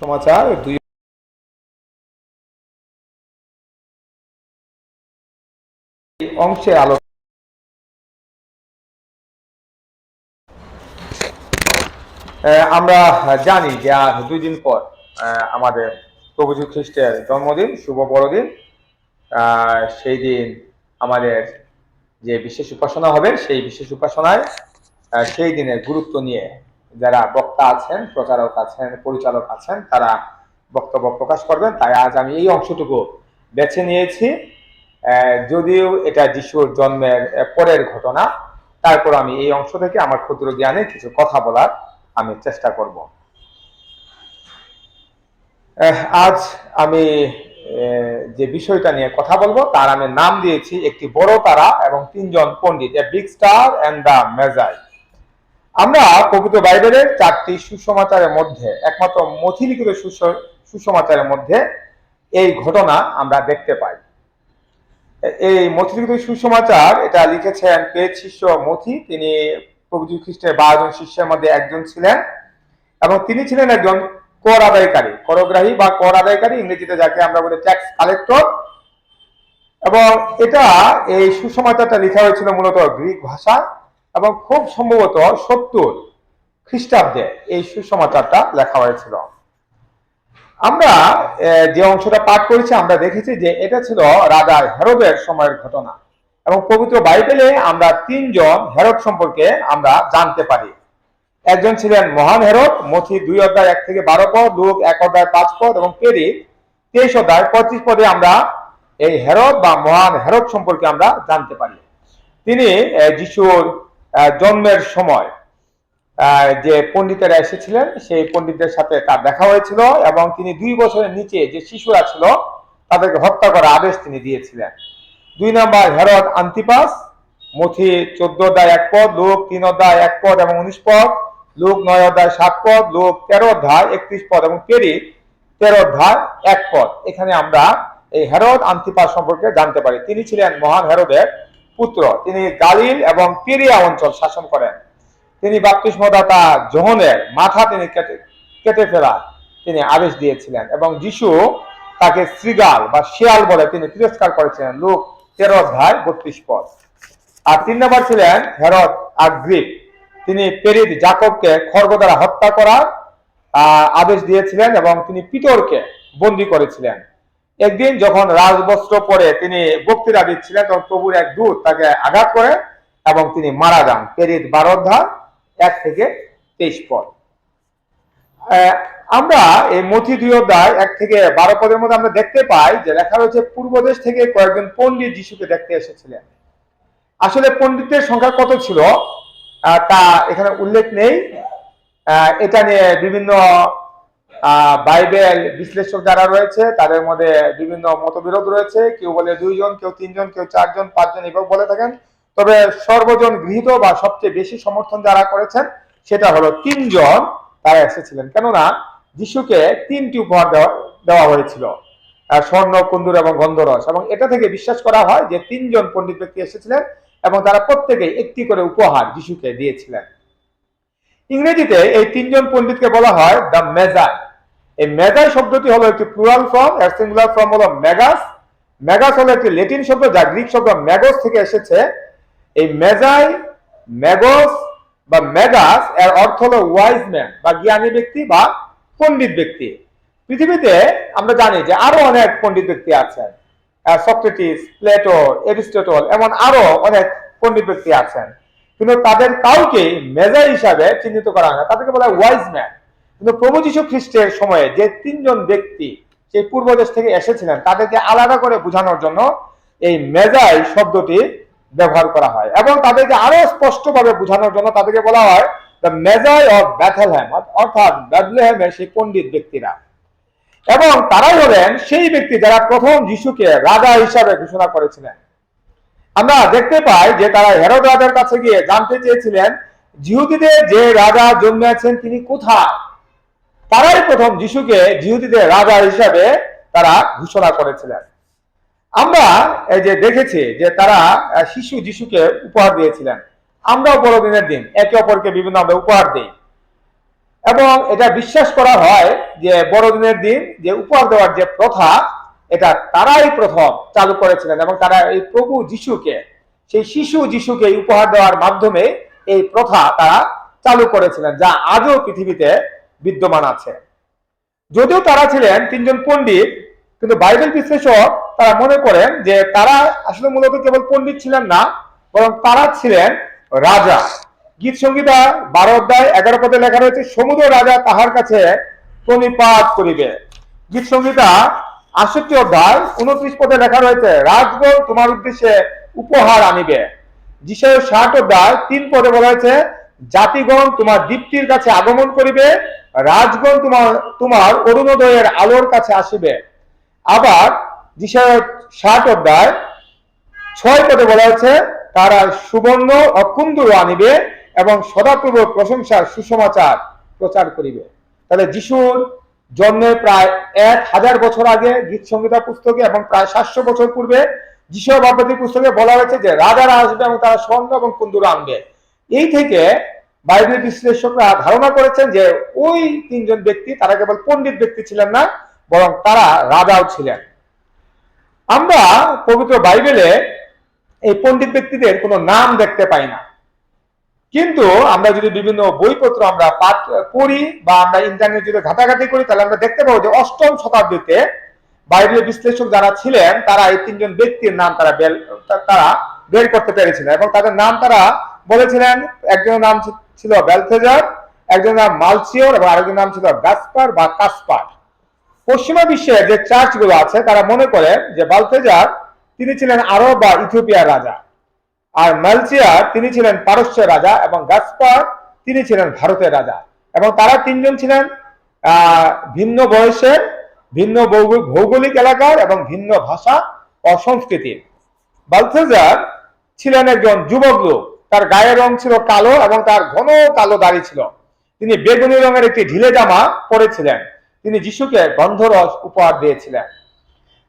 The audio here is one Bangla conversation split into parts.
সমাচার দুই অংশে আলো আমরা জানি যে আজ দুই দিন পর আমাদের প্রভু খ্রিস্টের জন্মদিন, শুভ বড়দিন। সেই দিন আমাদের যে বিশেষ উপাসনা হবে, সেই বিশেষ উপাসনায় সেই দিনের গুরুত্ব নিয়ে যারা বক্তা আছেন, প্রচারক আছেন, পরিচালক আছেন, তারা বক্তব্য প্রকাশ করবেন। তাই আজ আমি এই অংশটুকু বেছে নিয়েছি। যদিও এটা যিশুর জন্মের পরের ঘটনা, তারপর আমি এই অংশ থেকে আমার ক্ষুদ্র জ্ঞানে কিছু কথা বলার আমি চেষ্টা করব। আজ আমি যে বিষয়টা নিয়ে কথা বলব, তার আমি নাম দিয়েছি একটি বড় তারা এবং তিনজন পণ্ডিত, a, big star and the Magi. আমরা পবিত্র বাইবেলের চারটি সুসমাচারের মধ্যে, একমাত্র মথিলিখিত সুস- সুসমাচারের মধ্যে এই ঘটনা আমরা দেখতে পাই। এই মথিলিখিত সুসমাচার, এটা লিখেছেন পেট শিষ্য মথি, তিনি প্রভু খ্রিস্টের বারোজন শিষ্যের মধ্যে একজন ছিলেন এবং তিনি ছিলেন একজন কর আদায়কারী, করগ্রাহী বা কর আদায়কারী, ইংরেজিতে যাকে আমরা বলি ট্যাক্স কালেক্টর এবং এটা এই সুসমাচারটা লেখা হয়েছিল মূলত গ্রিক ভাষা এবং খুব সম্ভবত সত্তর খ্রিস্টাব্দে এই সুসমাচারটা লেখা হয়েছিল। আমরা যে অংশটা পাঠ করেছি, আমরা দেখেছি যে এটা ছিল রাজা হেরোদের সময়ের ঘটনা এবং পবিত্র বাইবেলে আমরা তিনজন হেরোদ সম্পর্কে আমরা জানতে পারি। একজন ছিলেন মহান হেরত মথি দুই অধ্যায় এক থেকে বারো পদ, লোক এক অধ্যায় পাঁচ পদ এবং পেরি তেইশ অধ্যায় পঁচিশ পদে আমরা এই হেরদ বা মহান হেরদ সম্পর্কে আমরা জানতে পারি। তিনি যিশুর জন্মের সময় যে পণ্ডিতেরা এসেছিলেন, সেই পণ্ডিতদের সাথে তার দেখা হয়েছিল এবং তিনি দুই বছরের নিচে যে শিশুরা ছিল, তাদেরকে হত্যা করার আদেশ তিনি দিয়েছিলেন। দুই নম্বর হেরদ আন্তিপাস, মথি চোদ্দ অধ্যায় এক পদ, লোক তিন অধ্যায় এক পদ এবং উনিশ পদ, লোক নয় অধ্যায় সাত পদ, লোক তেরো অধ্যায় একত্রিশ পদ এবং পেরি তেরো অধ্যায় এক পদ। এখানে আমরা এই হেরদ আন্তিপাস সম্পর্কে জানতে পারি। তিনি ছিলেন মহান হেরোদের পুত্র। তিনি গালিল এবং পেরিয়া অঞ্চল শাসন করেন। তিনি বাপ্তিস্মদাতা জোহনের মাথা তিনি কেটে কেটে ফেলা তিনি আদেশ দিয়েছিলেন এবং যিশু তাকে শ্রীগাল বা শিয়াল বলে তিনি তিরস্কার করেছিলেন। লোক তেরো অধ্যায় বত্রিশ পদ। আর তিন নম্বর ছিলেন হেরদ আগ্রিপ। তিনি পেরিদ জাকবকে খড়গ দ্বারা হত্যা করার আদেশ দিয়েছিলেন এবং তিনি পিতরকে বন্দি করেছিলেন। একদিন যখন রাজবস্ত্র পরে তিনি বক্তৃতা দিচ্ছিলেন, তখন প্রভুর এক দূত তাকে আঘাত করে এবং তিনি মারা যান। পেরিদ বারো এক থেকে তেইশ পদ। আমরা এই মথি দুই অধ্যায়, এক থেকে বারো পদের মধ্যে আমরা দেখতে পাই যে লেখা রয়েছে, পূর্ব দেশ থেকে কয়েকজন পণ্ডিত যিশুকে দেখতে এসেছিলেন। আসলে পণ্ডিতের সংখ্যা কত ছিল? তা এখানে উল্লেখ নেই। এটা নিয়ে বিভিন্ন বাইবেল বিশ্লেষক যারা রয়েছে, তাদের মধ্যে বিভিন্ন মতবিরোধ রয়েছে। কেউ বলে দুইজন, কেউ তিনজন, কেউ চারজন, পাঁচজন এভাবে বলে থাকেন। তবে সর্বজন গৃহীত বা সবচেয়ে বেশি সমর্থন যারা করেছেন, সেটা হলো তিনজন তারা এসেছিলেন। কেননা, যিশুকে তিনটি উপহার দেওয়া হয়েছিল। স্বর্ণ, কুন্দুর এবং গন্ধরস। এবং এটা থেকে বিশ্বাস করা হয় যে তিনজন পণ্ডিত ব্যক্তি এসেছিলেন এবং তারা প্রত্যেকে একটি করে উপহার যিশুকে দিয়েছিলেন। ইংরেজিতে এই তিনজন পণ্ডিতকে বলা হয় দ্য মেজাই এই মেজাই শব্দটি হলো একটি প্লুরাল ফর্ম এর সিঙ্গুলার ফর্ম হলো মেগাস। মেগাস হলো একটি লেটিন শব্দ যা গ্রিক শব্দ ম্যাগস থেকে এসেছে। এই মেজাই ম্যাগস বা মেগাস, এর অর্থ হলো ওয়াইজ ম্যান বা জ্ঞানী ব্যক্তি বা পণ্ডিত ব্যক্তি। পৃথিবীতে আমরা জানি যে আরও অনেক পণ্ডিত ব্যক্তি আছেন। সক্রেটিস, প্লেটো, এরিস্টটল, এমন আরও অনেক পণ্ডিত ব্যক্তি আছেন। কিন্তু তাদের কাউকে মেজা হিসাবে চিহ্নিত করা হয় না। তাদেরকে বলা হয় ওয়াইজ ম্যান কিন্তু প্রভু যীশু খ্রিস্টের সময়ে যে তিনজন ব্যক্তি সেই পূর্ব দেশ থেকে এসেছিলেন, তাদেরকে আলাদা করে বোঝানোর জন্য এই মেজাই শব্দটি ব্যবহার করা হয় এবং তাদেরকে আরও স্পষ্টভাবে বোঝানোর জন্য তাদেরকে বলা হয় দ্য মেজাই অফ ব্যাথেলহ্যাম অর্থাৎ ব্যাথলেহেমের সেই পণ্ডিত ব্যক্তিরা। এবং তারাই হলেন সেই ব্যক্তি যারা প্রথম যিশুকে রাজা হিসাবে ঘোষণা করেছিলেন। আমরা দেখতে পাই যে তারা হেরোদ রাজার কাছে গিয়ে জানতে চেয়েছিলেন, জিহুদিদের যে রাজা জন্মেছেন তিনি কোথায়? তারাই প্রথম যিশুকে জিহুদিদের রাজা হিসাবে তারা ঘোষণা করেছিলেন। আমরা এই যে দেখেছি যে তারা শিশু যিশুকে উপহার দিয়েছিলেন। আমরাও বড়দিনের দিন একে অপরকে বিভিন্ন আমরা উপহার দিই। এবং এটা বিশ্বাস করা হয় যে বড়দিনের দিন যে উপহার দেওয়ার যে প্রথা, এটা তারাই প্রথম চালু করেছিলেন এবং তারা এই প্রভু যিশুকে, সেই শিশু যিশুকে উপহার দেওয়ার মাধ্যমে এই প্রথা তারা চালু করেছিলেন, যা আজও পৃথিবীতে বিদ্যমান আছে। যদিও তারা ছিলেন তিনজন পণ্ডিত, কিন্তু বাইবেল বিশ্লেষক তারা মনে করেন যে তারা আসলে মূলত কেবল পণ্ডিত ছিলেন না, বরং তারা ছিলেন রাজা। গীত সংগীতা বারো অধ্যায় এগারো পদে লেখা রয়েছে, সমুদ্র রাজা তাহার কাছে প্রণিপাত করিবে। গীত সংগীতা আষট্টি অধ্যায় উনত্রিশ পদে লেখা রয়েছে, রাজগণ তোমার উদ্দেশ্যে উপহার আনিবে। যিশায় ষাট অধ্যায় তিন পদে বলা হয়েছে জাতিগণ তোমার দীপ্তির কাছে আগমন করিবে, রাজগণ তোমার তোমার অরুণোদয়ের আলোর কাছে আসিবে। আবার ষাট অধ্যায় ছয় পদে বলা হয়েছে, তারা সুবর্ণ অকুন্দুর আনিবে এবং সদাপ্রভু প্রশংসার সুসমাচার প্রচার করিবে। তাহলে যিশুর জন্মের প্রায় এক হাজার বছর আগে গীত সংহিতা পুস্তকে এবং প্রায় সাতশো বছর পূর্বে যিশু বাপতি পুস্তকে বলা হয়েছে যে রাজারা আসবে এবং তারা স্বর্ণ এবং কুন্দুর আনবে। এই থেকে বাইবেল বিশ্লেষকরা ধারণা করেছেন যে ওই তিনজন ব্যক্তি তারা কেবল পণ্ডিত ব্যক্তি ছিলেন না, বরং তারা রাজাও ছিলেন। আমরা পবিত্র বাইবেলে এই পণ্ডিত ব্যক্তিদের কোনো নাম দেখতে পাই না। কিন্তু আমরা যদি বিভিন্ন বইপত্র আমরা পাঠ পড়ি বা আমরা ইন্টারনেট যদি ঘাটাঘাটি করি, তাহলে আমরা দেখতে পাবো যে অষ্টম শতাব্দীতে বাইবেলের বিশ্লেষক যারা ছিলেন, তারা এই তিনজন ব্যক্তির নাম তারা তারা বের করতে পেরেছিলেন এবং তাদের নাম তারা বলেছিলেন, একজনের নাম ছিল বেলথেজার, একজনের নাম মালচিওর এবং আরেকজনের নাম ছিল গাসপার বা কাসপার। পশ্চিমা বিশ্বে যে চার্চগুলো আছে, তারা মনে করে যে বালতেজার তিনি ছিলেন আরব বা ইথিওপিয়ার রাজা আর মালচিয়ার তিনি ছিলেন পারস্যের রাজা এবং গাসপার তিনি ছিলেন ভারতের রাজা এবং তারা তিনজন ছিলেন ভিন্ন বয়সের, ভিন্ন ভৌগো- ভৌগোলিক এলাকার এবং ভিন্ন ভাষা ও সংস্কৃতির। বালথেজার ছিলেন একজন যুবক লোক। তার গায়ের রং ছিল কালো এবং তার ঘন কালো দাড়ি ছিল। তিনি বেগুনি রঙের একটি ঢিলে জামা পরেছিলেন। তিনি যিশুকে গন্ধরস উপহার দিয়েছিলেন।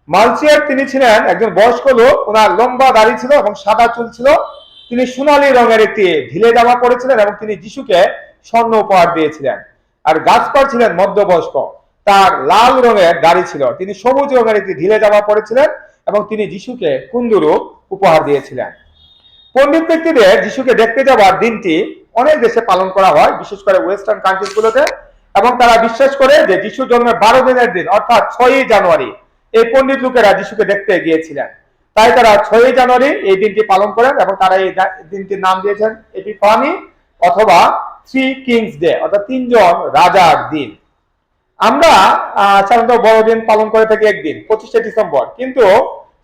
মালচিয়ার তিনি ছিলেন একজন বয়স্ক লোক, ওনার লম্বা দাড়ি ছিল এবং সাদা চুল ছিল। তিনি সোনালী রঙের একটি ঢিলে জামা পরেছিলেন এবং তিনি যিশুকে স্বর্ণ উপহার দিয়েছিলেন। আর গাছপার ছিলেন মধ্যবয়স্ক। তার লাল রঙের দাড়ি ছিল। তিনি সবুজ রঙের একটি ঢিলে জামা পরেছিলেন এবং তিনি যিশুকে কুন্দুরু উপহার দিয়েছিলেন। পণ্ডিত ব্যক্তিদের যিশুকে দেখতে যাওয়ার দিনটি অনেক দেশে পালন করা হয়, বিশেষ করে ওয়েস্টার্ন কান্ট্রিগুলোতে এবং তারা বিশ্বাস করে যে যিশু জন্মের বারো দিনের দিন, অর্থাৎ ছয়ই জানুয়ারি, এই পণ্ডিত লোকেরা যিশুকে দেখতে গিয়েছিলেন। তাই তারা ছয়ই জানুয়ারি এই দিনটি পালন করেন এবং তারা এই দিনটির নাম দিয়েছেন এপিফানি অথবা থ্রি কিংস ডে অর্থাৎ তিনজন রাজার দিন। আমরা সাধারণত বড়দিন পালন করে থাকি একদিন, পঁচিশে ডিসেম্বর, কিন্তু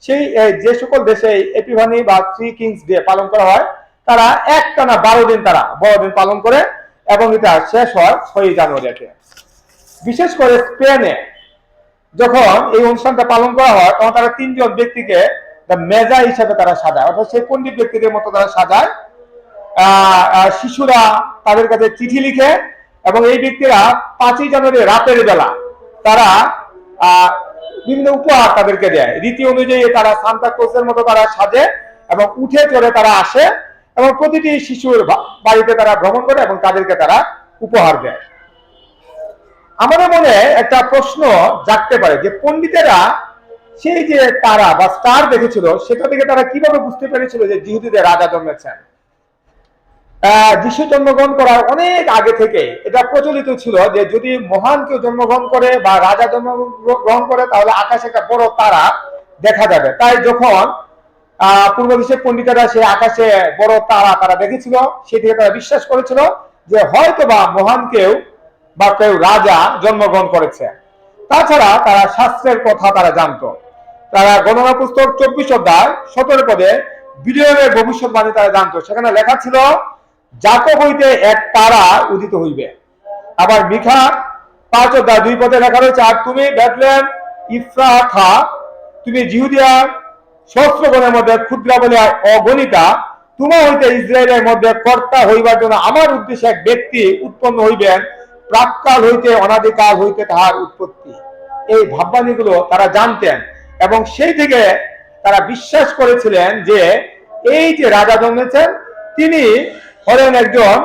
সেই যে সকল দেশে এপিভানি বা থ্রি কিংস ডে পালন করা হয়, তারা একটানা বারো দিন তারা বড়দিন পালন করে এবং এটা শেষ হয় ছয়ই জানুয়ারিতে বিশেষ করে স্পেনে যখন এই অনুষ্ঠানটা পালন করা হয়, তখন তারা তিনজন ব্যক্তিকে মেজা হিসাবে তারা সাজায়। অর্থাৎ সেই পণ্ডিত ব্যক্তিদের মতো তারা সাজায়। শিশুরা তাদের কাছে চিঠি লিখে এবং এই ব্যক্তিরা পাঁচই জানুয়ারি রাতের বেলা তারা বিভিন্ন উপহার তাদেরকে দেয়। রীতি অনুযায়ী তারা সান্তা ক্লোজের মতো তারা সাজে এবং উঠে চড়ে তারা আসে এবং প্রতিটি শিশুর বাড়িতে তারা ভ্রমণ করে এবং তাদেরকে তারা উপহার দেয়। আমাদের মনে একটা প্রশ্ন জাগতে পারে যে পণ্ডিতেরা সেই যে তারা বা স্টার দেখেছিল, সেটা থেকে তারা কীভাবে বুঝতে পেরেছিল যে জিহুদিদের রাজা জন্মেছেন? যিশু জন্মগ্রহণ করার অনেক আগে থেকে এটা প্রচলিত ছিল যে যদি মহান কেউ জন্মগ্রহণ করে বা রাজা জন্মগ্রহণ করে, তাহলে আকাশে একটা বড় তারা দেখা যাবে। তাই যখন পূর্ব দেশের পণ্ডিতেরা সে আকাশে বড় তারা তারা দেখেছিল সেই থেকে তারা বিশ্বাস করেছিল যে হয়তো বা মহান কেউ বা কেউ রাজা জন্মগ্রহণ করেছে। তাছাড়া তারা শাস্ত্রের কথা তারা জানতো। তারা গণনা পুস্তক চব্বিশ অধ্যায় সতেরো পদে বিলিয়নের ভবিষ্যৎবাণী তারা জানতো। সেখানে লেখা ছিল জাতক হইতে এক তারা উদিত হইবে। আবার মিখা, পাঁচ অধ্যায় দুই পদে লেখা রয়েছে আর তুমি বেতলেম ইফরাথা তুমি জিহুদিয়ার সহস্রগণের মধ্যে ক্ষুদ্রা বলিয়া অগণিতা তোমার হইতে ইসরায়েলের মধ্যে কর্তা হইবার জন্য আমার উদ্দেশ্যে এক ব্যক্তি উৎপন্ন হইবেন, প্রাককাল হইতে অনাদিকাল হইতে তাহার উৎপত্তি। এই ভাববাণীগুলো তারা জানতেন এবং সেই থেকে তারা বিশ্বাস করেছিলেন যে এই যে রাজা জন্মেছেন, তিনি হলেন একজন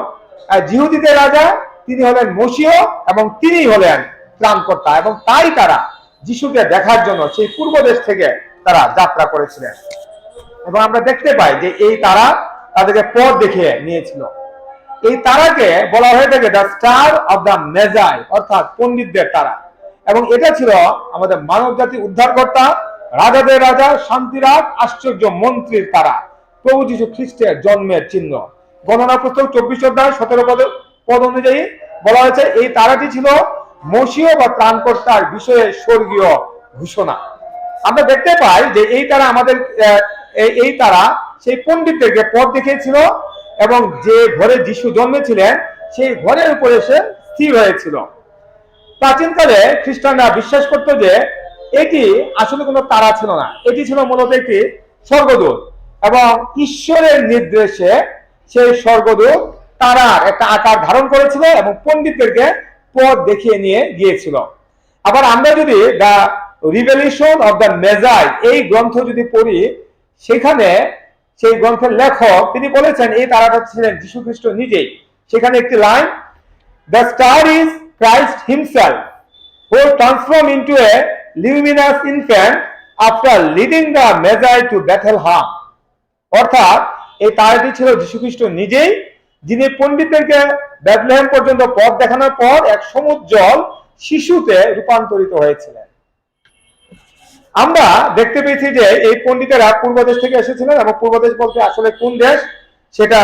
জিহুদিদের রাজা, তিনি হলেন মসিহ এবং তিনি হলেন ত্রাণকর্তা এবং তাই তারা যিশুকে দেখার জন্য সেই পূর্ব দেশ থেকে তারা যাত্রা করেছিলেন। এবং আমরা দেখতে পাই যে এই তারা তাদেরকে পথ দেখিয়ে নিয়েছিল। এই তারাকে বলা হয়ে থাকে the star of the Magi, অর্থাৎ পণ্ডিতদের তারা। এবং এটা ছিল আমাদের মানব জাতি উদ্ধারকর্তা, রাজাদের রাজা, শান্তিরাজ, আশ্চর্য মন্ত্রীর তারা, প্রভু যীশু খ্রিস্টের জন্মের চিহ্ন। গণনা পুস্তক চব্বিশ অধ্যায় সতেরো পদ পদ অনুযায়ী বলা হয়েছে, এই তারাটি ছিল মসীয় বা ত্রাণকর্তার বিষয়ে স্বর্গীয় ঘোষণা। আমরা দেখতে পাই যে এই তারা আমাদের এই- তারা সেই পণ্ডিতদেরকে পথ দেখিয়েছিল এবং যে ঘরে যিশু জন্মেছিলেন, সেই ঘরের উপরে সে স্থির হয়েছিল। প্রাচীনকালে খ্রিস্টানরা বিশ্বাস করতো যে এটি আসলে কোনো তারা ছিল না। এটি ছিল মূলত একটি স্বর্গদূত এবং ঈশ্বরের নির্দেশে সেই স্বর্গদূত তারার একটা আকার ধারণ করেছিল এবং পণ্ডিতদেরকে পথ দেখিয়ে নিয়ে গিয়েছিল। আবার আমরা যদি the revelation of the Magi এই গ্রন্থ যদি পড়ি সেখানে সেই গ্রন্থের লেখক তিনি বলেছেন এই তারাটা ছিলেন যীশু খ্রিস্ট নিজেই। সেখানে একটি line The star is Christ Himself, transform into a luminous luminous after leading the Magi to to him অর্থাৎ এই তারাটি ছিল যীশুখ্রিস্ট নিজেই, যিনি পণ্ডিতদেরকে বেথলেহেম পর্যন্ত পথ দেখানোর পর এক সমুজ্জ্বল শিশুতে রূপান্তরিত হয়েছিলেন। আমরা দেখতে পেয়েছি যে এই পণ্ডিতেরা পূর্ব দেশ থেকে এসেছিলেন এবং পূর্ব দেশ বলতে আসলে কোন দেশ সেটা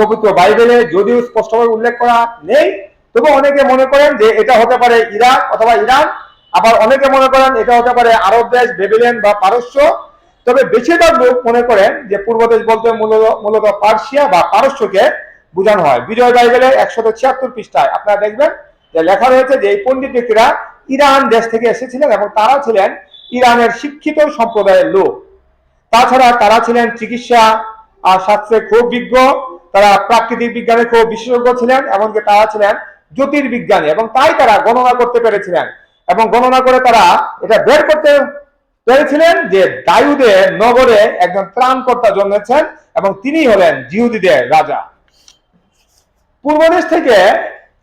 পবিত্র বাইবেলে যদিও স্পষ্টভাবে উল্লেখ করা নেই। তবে অনেকে মনে করেন যে এটা হতে পারে ইরাক অথবা ইরান। আবার অনেকে মনে করেন এটা হতে পারে আরব দেশ বেবিলিয়ান বা পারস্য। তবে বেশিরভাগ লোক মনে করেন যে পূর্ব দেশ বলতে মূলত মূলত পার্সিয়া বা পারস্যকে বোঝানো হয়। বিজয় বাইবেলে একশত ছিয়াত্তর পৃষ্ঠায় আপনারা দেখবেন যে লেখা রয়েছে যে এই পণ্ডিত ব্যক্তিরা ইরান দেশ থেকে এসেছিলেন এবং তারা ছিলেন ইরানের শিক্ষিত সম্প্রদায়ের লোক। তাছাড়া তারা ছিলেন চিকিৎসা আর শাস্ত্রে খুব বিজ্ঞ, তারা প্রাকৃতিক বিজ্ঞানে খুব বিশেষজ্ঞ ছিলেন এমনকি তারা ছিলেন জ্যোতির্বিজ্ঞানী এবং তাই তারা গণনা করতে পেরেছিলেন। এবং গণনা করে তারা এটা বের করতে পেরেছিলেন যে দায়ুদের নগরে একজন ত্রাণকর্তা জন্মেছেন এবং তিনি হলেন জিহুদীদের রাজা। পূর্ব দেশ থেকে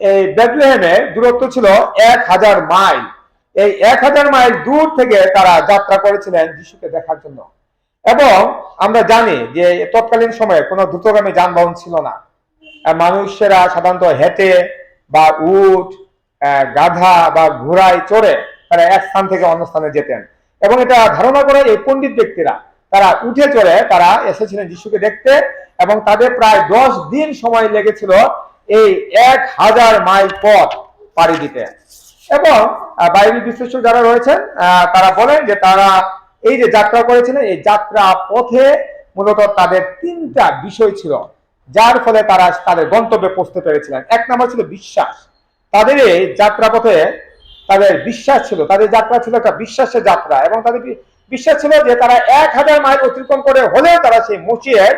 এই বেথলেহেমে দূরত্ব ছিল এক হাজার মাইল। এই এক হাজার মাইল দূর থেকে তারা যাত্রা করেছিলেন যিশুকে দেখার জন্য। এবং আমরা জানি যে তৎকালীন সময়ে কোনো দ্রুতগামী যানবাহন ছিল না। মানুষেরা সাধারণত হেঁটে বা আহ, গাধা বা ঘোড়ায় চড়ে তারা এক স্থান থেকে অন্য স্থানে যেতেন। এবং এটা ধারণা করে এই পণ্ডিত ব্যক্তিরা, তারা উঠে চড়ে তারা এসেছিলেন যিশুকে দেখতে এবং তাদের প্রায় দশ দিন সময় লেগেছিল এই এক হাজার মাইল পথ পাড়ি দিতে। এবং বাইবেল বিশ্লেষক যারা রয়েছেন তারা বলেন যে তারা এই যে যাত্রা করেছিলেন, এই যাত্রা পথে মূলত তাদের তিনটা বিষয় ছিল, যার ফলে তারা তাদের গন্তব্যে পৌঁছতে পেরেছিলেন। এক নম্বর ছিল বিশ্বাস। তাদের এই যাত্রা পথে তাদের বিশ্বাস ছিল, তাদের যাত্রা ছিল একটা বিশ্বাসের যাত্রা এবং তাদের বিশ্বাস ছিল যে তারা এক হাজার মাইল অতিক্রম করে হলেও তারা সেই মসিয়ের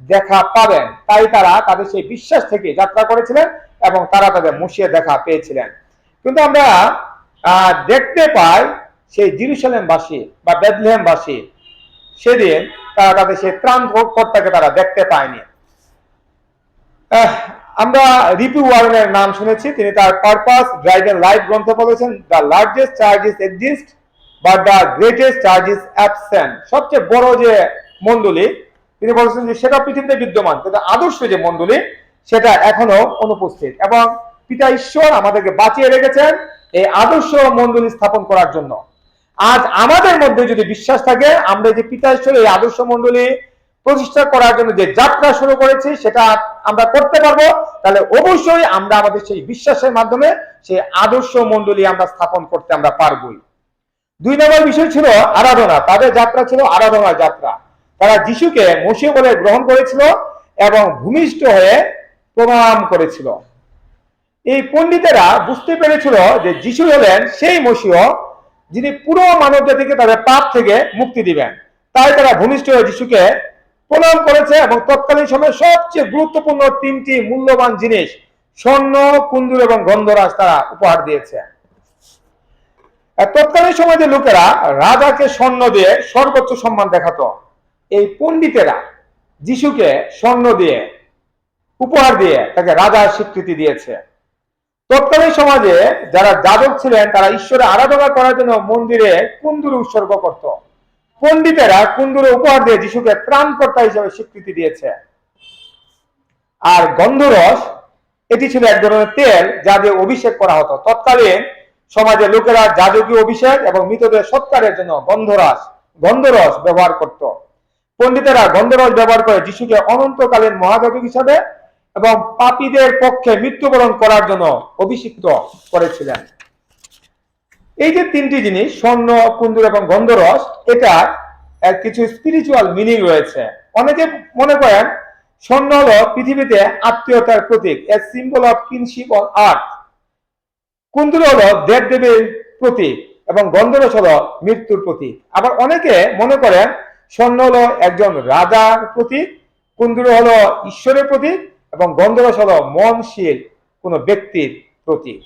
দেখা পাবেন। তাই তারা তাদের সেই বিশ্বাস থেকে যাত্রা করেছিলেন এবং তারা তাদের মসিয়ে দেখা পেয়েছিলেন। কিন্তু আমরা দেখতে পাই সেই জিরুসালেমবাসী বা বেদলেহমবাসী সেদিন তারা তাদের সেই ত্রাণ কর্তাকে তারা দেখতে পায়নি। আমরা রিপি ওয়ারেনের নাম শুনেছি, তিনি তার পারপাস ড্রাইভ এন্ড লাইফ গ্রন্থ বলেছেন the largest charges exist but the greatest charges absent সবচেয়ে বড় যে মণ্ডলী, তিনি বলেছেন যে সেটা পৃথিবীতে বিদ্যমান, কিন্তু আদর্শ যে মণ্ডলী, সেটা এখনও অনুপস্থিত। এবং পিতা ঈশ্বর আমাদেরকে বাঁচিয়ে রেখেছেন এই আদর্শ মণ্ডলী স্থাপন করার জন্য। আজ আমাদের মধ্যে যদি বিশ্বাস থাকে, আমরা যে পিতা ঈশ্বর এই আদর্শ মণ্ডলী প্রতিষ্ঠা করার জন্য যে যাত্রা শুরু করেছি, সেটা আমরা করতে পারব। তাহলে অবশ্যই আমরা আমাদের সেই বিশ্বাসের মাধ্যমে সেই আদর্শ মন্ডলী আমরা স্থাপন করতে আমরা পারবই। দুই নম্বর বিষয় ছিল আরাধনা। তাদের যাত্রা ছিল আরাধনার যাত্রা। তারা যিশুকে মসিহ বলে গ্রহণ করেছিল এবং ভূমিষ্ঠ হয়ে প্রণাম করেছিল। এই পণ্ডিতেরা বুঝতে পেরেছিল যে যিশু হলেন সেই মসিহ যিনি পুরো মানব জাতিকে তাদের পাপ থেকে মুক্তি দিবেন। তাই তারা ভূমিষ্ঠ হয়ে যিশুকে প্রণাম করেছে এবং তৎকালীন সময়ে সবচেয়ে গুরুত্বপূর্ণ তিনটি মূল্যবান জিনিস, স্বর্ণ, কুন্দুর এবং গন্ধরাজ তারা উপহার দিয়েছে। তৎকালীন সময় যে লোকেরা রাজাকে স্বর্ণ দিয়ে সর্বোচ্চ সম্মান দেখাতো, এই পণ্ডিতেরা যিশুকে স্বর্ণ দিয়ে উপহার দিয়ে তাকে রাজার স্বীকৃতি দিয়েছে। তৎকালীন সমাজে যারা যাজক ছিলেন, তারা ঈশ্বরের আরাধনা করার জন্য মন্দিরে কুন্দুর উৎসর্গ করত। পণ্ডিতেরা কুন্দুরে উপহার দিয়ে যিশুকে ত্রাণকর্তা হিসেবে স্বীকৃতি দিয়েছে। আর গন্ধরস, এটি ছিল এক ধরনের তেল যা দিয়ে অভিষেক করা হতো। তৎকালীন সমাজে লোকেরা যাজকীয় অভিষেক এবং মৃতদের সৎকারের জন্য গন্ধরস গন্ধরস ব্যবহার করত। পণ্ডিতেরা গন্ধরস ব্যবহার করে যিশুকে অনন্তকালীন মহাজাতক হিসাবে এবং পাপীদের পক্ষে মৃত্যুবরণ করার জন্য অভিষিক্ত করেছিলেন। এই যে তিনটি জিনিস, স্বর্ণ, কুন্দুর এবং গন্ধরস, এটা কিছু স্পিরিচুয়াল মিনিং রয়েছে। অনেকে মনে করেন, স্বর্ণ হল পৃথিবীতে আত্মীয়তার প্রতীক a symbol of kinship on earth কুন্দুর হল দেব দেবীর প্রতীক এবং গন্ধরস হলো মৃত্যুর প্রতীক। আবার অনেকে মনে করেন, স্বর্ণ হল একজন রাজার প্রতীক, কুন্দুর হল ঈশ্বরের প্রতীক এবং গন্ধরস হল মনশীল কোনো ব্যক্তির প্রতীক।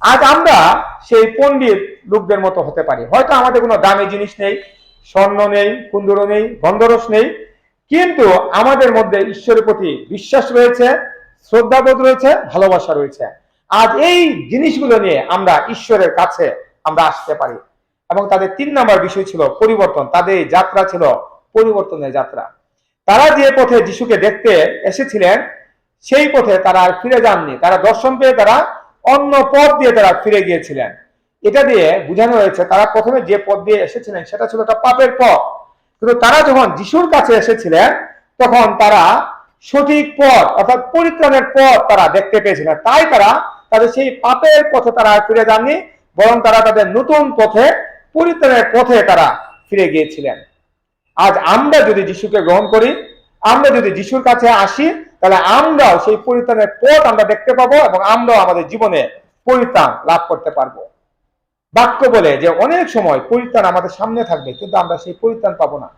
আজ আমরা সেই পণ্ডিত লোকদের মতো হতে পারি। হয়তো আমাদের কোনো দামি জিনিস নেই, স্বর্ণ নেই কুন্দুরও নেই গন্ধরস নেই, কিন্তু আমাদের মধ্যে ঈশ্বরের প্রতি বিশ্বাস রয়েছে, শ্রদ্ধাবোধ রয়েছে, ভালোবাসা রয়েছে। আজ এই জিনিসগুলো নিয়ে আমরা ঈশ্বরের কাছে আমরা আসতে পারি। এবং তাদের তিন নম্বর বিষয় ছিল পরিবর্তন। তাদের যাত্রা ছিল পরিবর্তনের যাত্রা। তারা যে পথে যিশুকে দেখতে এসেছিলেন, সেই পথে তারা আর ফিরে যাননি। তারা দর্শন পেয়ে তারা অন্য পথ দিয়ে তারা ফিরে গিয়েছিলেন। এটা দিয়ে বোঝানো হয়েছে তারা প্রথমে যে পথ দিয়ে এসেছিলেন সেটা ছিল একটা পাপের পথ। কিন্তু তারা যখন যিশুর কাছে এসেছিলেন, তখন তারা সঠিক পথ অর্থাৎ পরিত্রাণের পথ তারা দেখতে পেয়েছিলেন। তাই তারা তাদের সেই পাপের পথে তারা ফিরে যাননি, বরং তারা তাদের নতুন পথে, পরিত্রাণের পথে তারা ফিরে গিয়েছিলেন। আজ আমরা যদি যিশুকে গ্রহণ করি, আমরা যদি যিশুর কাছে আসি তাহলে আমরাও সেই পরিত্রাণের পথ আমরা দেখতে পাবো এবং আমরাও আমাদের জীবনে পরিত্রাণ লাভ করতে পারব। বাক্য বলে যে অনেক সময় পরিত্রাণ আমাদের সামনে থাকবে, কিন্তু আমরা সেই পরিত্রাণ পাবো না।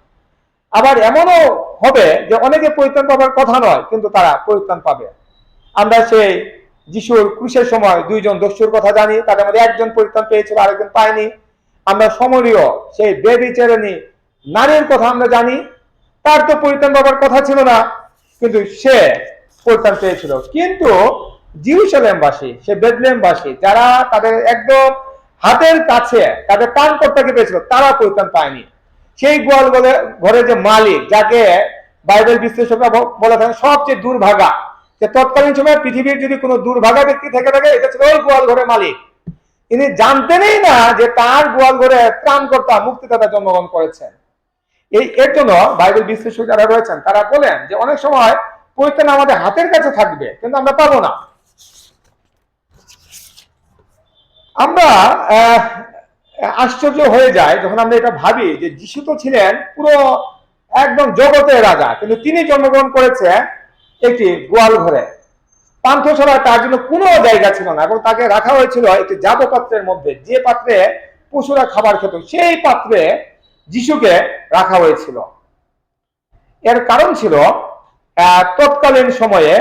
আবার এমনও হবে যে অনেকে পরিত্রাণ পাবার কথা নয়, কিন্তু তারা পরিত্রাণ পাবে। আমরা সেই যিশুর ক্রুশের সময় দুইজন দস্যুর কথা জানি, তাদের মধ্যে একজন পরিত্রাণ পেয়েছিল, আরেকজন পায়নি। আমরা সমরীয় সেই বেবি চেরেনি নারীর কথা আমরা জানি, তার তো পরিত্রাণ পাবার কথা ছিল না। কিন্তু সে পরিত্রাণ পেয়েছিল কিন্তু জিরুসালেমবাসী, সে বেদলেমবাসী যারা তাদের একদম হাতের কাছে, তাদের পান কর্তাকে পেয়েছিল, তারা পরিত্রাণ পায়নি। সেই গোয়াল ঘরে ঘরে যে মালিক, যাকে বাইবেল বিশ্লেষকরা বলে থাকেন সবচেয়ে দুর্ভাগা, যে তৎকালীন সময় পৃথিবীর যদি কোনো দুর্ভাগা ব্যক্তি থেকে থাকে, এটা ছিল ওই গোয়াল ঘরের মালিক। তিনি জানতেনই না যে তার গোয়াল ঘরে ত্রাণকর্তা মুক্তিদাতা জন্মগ্রহণ করেছেন। এই এর জন্য বাইবেল বিশ্লেষক যারা রয়েছেন, তারা বলেন যে অনেক সময় পরিত্রাণ আমাদের হাতের কাছে থাকবে, কিন্তু আমরা পাবো না। আমরা আশ্চর্য হয়ে যায় যখন আমরা এটা ভাবি যে যিশু তো ছিলেন পুরো একদম জগতের রাজা, কিন্তু তিনি জন্মগ্রহণ করেছেন একটি গোয়াল ঘরে। পান্থশালা তার জন্য কোনো জায়গা ছিল না এবং তাকে রাখা হয়েছিল একটি জাব পাত্রের মধ্যে। যে পাত্রে পশুরা খাবার খেত, সেই পাত্রে যিশুকে রাখা হয়েছিল। এর কারণ ছিল তৎকালীন সময়ে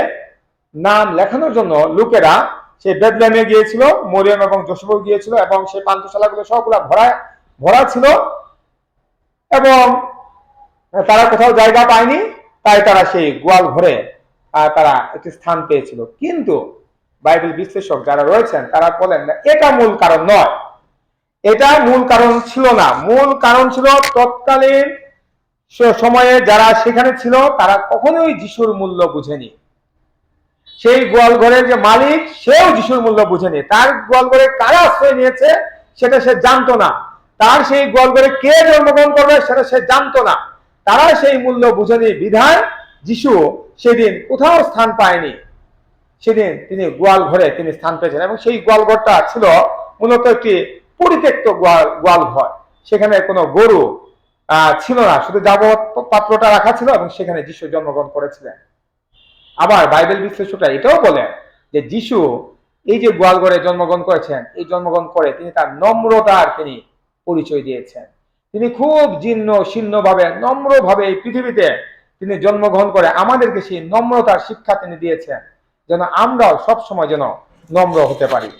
নাম লেখানোর জন্য লোকেরা সে বেদলেমে গিয়েছিল, মরিয়ম এবং জোসেফও গিয়েছিল এবং সেই পান্থশালাগুলো সবগুলা ভরা ভরা ছিল এবং তারা কোথাও জায়গা পায়নি, তাই তারা সেই গোয়াল ঘরে তারা একটি স্থান পেয়েছিল। কিন্তু বাইবেল বিশ্লেষক যারা রয়েছেন তারা বলেন এটা মূল কারণ নয়। এটা মূল কারণ ছিল না। মূল কারণ ছিল তৎকালীন সময়ে যারা সেখানে ছিল, তারা কখনোই যিশুর মূল্য বুঝেনি। সেই গোয়াল ঘরের যে মালিক, সেও যিশুর মূল্য বুঝেনি। তার গোয়াল ঘরে কারা আশ্রয় নিয়েছে, সেটা সে জানতো না। তার সেই গোয়াল ঘরে কে জন্মগ্রহণ করবে, সেটা সে জানতো না। তারা সেই মূল্য বুঝেনি। বিধায় যিশু সেদিন কোথাও স্থান পায়নি। সেদিন তিনি গোয়াল ঘরে তিনি স্থান পেয়েছেন এবং সেই গোয়াল ঘরটা ছিল মূলত একটি পরিত্যক্ত গোয়াল গোয়াল ঘর সেখানে কোনো গরু ছিল না। শুধু যাবত পাত্রটা রাখা ছিল এবং সেখানে যিশু জন্মগ্রহণ করেছিলেন। আবার বাইবেল বিশ্লেষকরা এটাও বলেন যে যিশু এই যে গোয়ালঘরে জন্মগ্রহণ করেছেন, এই জন্মগ্রহণ করে তিনি তার নম্রতার তিনি পরিচয় দিয়েছেন। তিনি খুব জীর্ণ শীর্ণ ভাবে নম্র ভাবে এই পৃথিবীতে তিনি জন্মগ্রহণ করে আমাদেরকে সেই নম্রতার শিক্ষা তিনি দিয়েছেন, যেন আমরাও সবসময় যেন নম্র হতে পারি।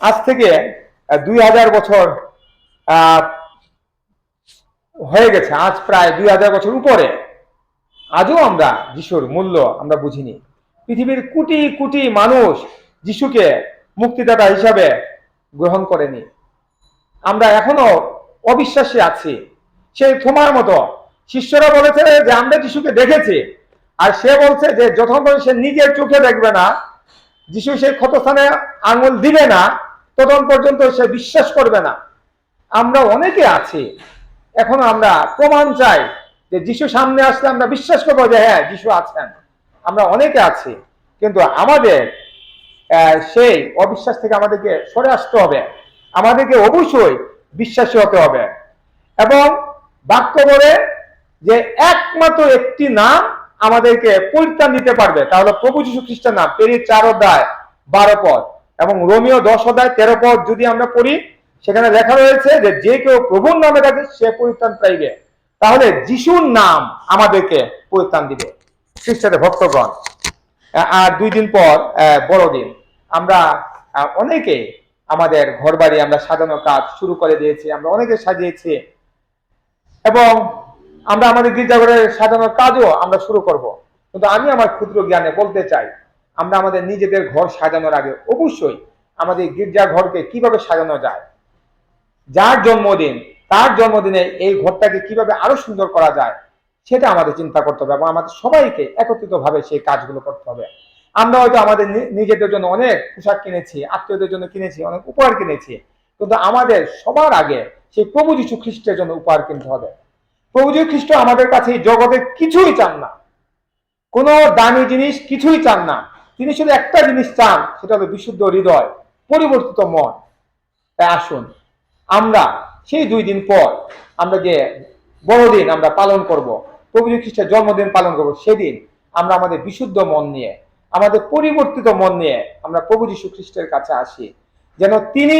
আজ থেকে দুই হাজার বছর হয়ে গেছে, আজ প্রায় দুই হাজার বছর উপরে। আজও আমরা যিশুর মূল্য আমরা বুঝিনি। পৃথিবীর কোটি কোটি মানুষ যিশুকে মুক্তিদাতা হিসাবে গ্রহণ করেনি। আমরা এখনও অবিশ্বাসী আছি। সেই তোমার মতো। শিষ্যরা বলেছে যে আমরা যিশুকে দেখেছি, আর সে বলছে যে যতক্ষণ সে নিজের চোখে দেখবে না, যিশু সেই ক্ষতস্থানে আঙুল দিবে না ততক্ষণ পর্যন্ত সে বিশ্বাস করবে না। আমরা অনেকে আছি, এখনও আমরা প্রমাণ চাই যে যিশু সামনে আসলে আমরা বিশ্বাস করব যে হ্যাঁ যিশু আছেন। আমরা অনেকে আছি, কিন্তু আমাদের সেই অবিশ্বাস থেকে আমাদেরকে সরে আসতে হবে। আমাদেরকে অবশ্যই বিশ্বাসী হতে হবে। এবং বাক্য বলে যে একমাত্র একটি নাম আমাদেরকে পরিত্রাণ দিতে পারবে। তাহলে প্রভু যীশু খ্রিস্টের নাম পেরি চার অধ্যায়, বারো পদ এবং রোমিও দশ অধ্যায় তেরো পদ যদি আমরা পড়ি, সেখানে লেখা রয়েছে যে যে কেউ প্রভুর নামে ডাকে, সে পরিত্রাণ পাইবে। তাহলে যিশুর নাম আমাদেরকে পরিত্রাণ দিবে। খ্রিস্টানের ভক্তগণ আর দুই দিন পর বড়দিন। আমরা অনেকে আমাদের ঘর বাড়ি আমরা সাজানোর কাজ শুরু করে দিয়েছি, আমরা অনেকে সাজিয়েছি। এবং আমরা আমাদের গির্জাঘরের সাজানোর কাজও আমরা শুরু করব। কিন্তু আমি আমার ক্ষুদ্র জ্ঞানে বলতে চাই আমরা আমাদের নিজেদের ঘর সাজানোর আগে অবশ্যই আমাদের গির্জা ঘরকে কীভাবে সাজানো যায়? যার জন্মদিন, তার জন্মদিনে এই ঘরটাকে কীভাবে আরও সুন্দর করা যায়, সেটা আমাদের চিন্তা করতে হবে এবং আমাদের সবাইকে একত্রিত ভাবে সেই কাজগুলো করতে হবে। আমরা হয়তো আমাদের নিজেদের জন্য অনেক পোশাক কিনেছি, আত্মীয়দের জন্য কিনেছি, অনেক উপহার কিনেছি, কিন্তু আমাদের সবার আগে সেই প্রভু যীশু খ্রিস্টের জন্য উপহার কিনতে হবে। প্রভু যীশু খ্রিস্ট আমাদের কাছে এই জগতের কিছুই চান না। কোনো দামি জিনিস কিছুই চান না। তিনি শুধু একটা জিনিস চান, সেটা হলো বিশুদ্ধ হৃদয়, পরিবর্তিত মন। তাই আসুন, আমরা সেই দুই দিন পর আমরা যে বড়দিন আমরা পালন করব, প্রভু খ্রিস্টের জন্মদিন পালন করব, সেদিন আমরা আমাদের বিশুদ্ধ মন নিয়ে, আমাদের পরিবর্তিত মন নিয়ে আমরা প্রভু যীশু খ্রিস্টের কাছে আসি। যেন তিনি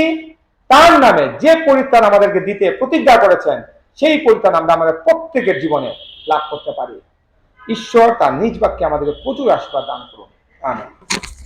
তার নামে যে পরিত্রাণ আমাদেরকে দিতে প্রতিজ্ঞা করেছেন, সেই পরিত্রাণ আমরা আমাদের প্রত্যেকের জীবনে লাভ করতে পারি। ঈশ্বর তার নিজ বাক্যে আমাদেরকে প্রচুর আশীর্বাদ দান করুন। Amém.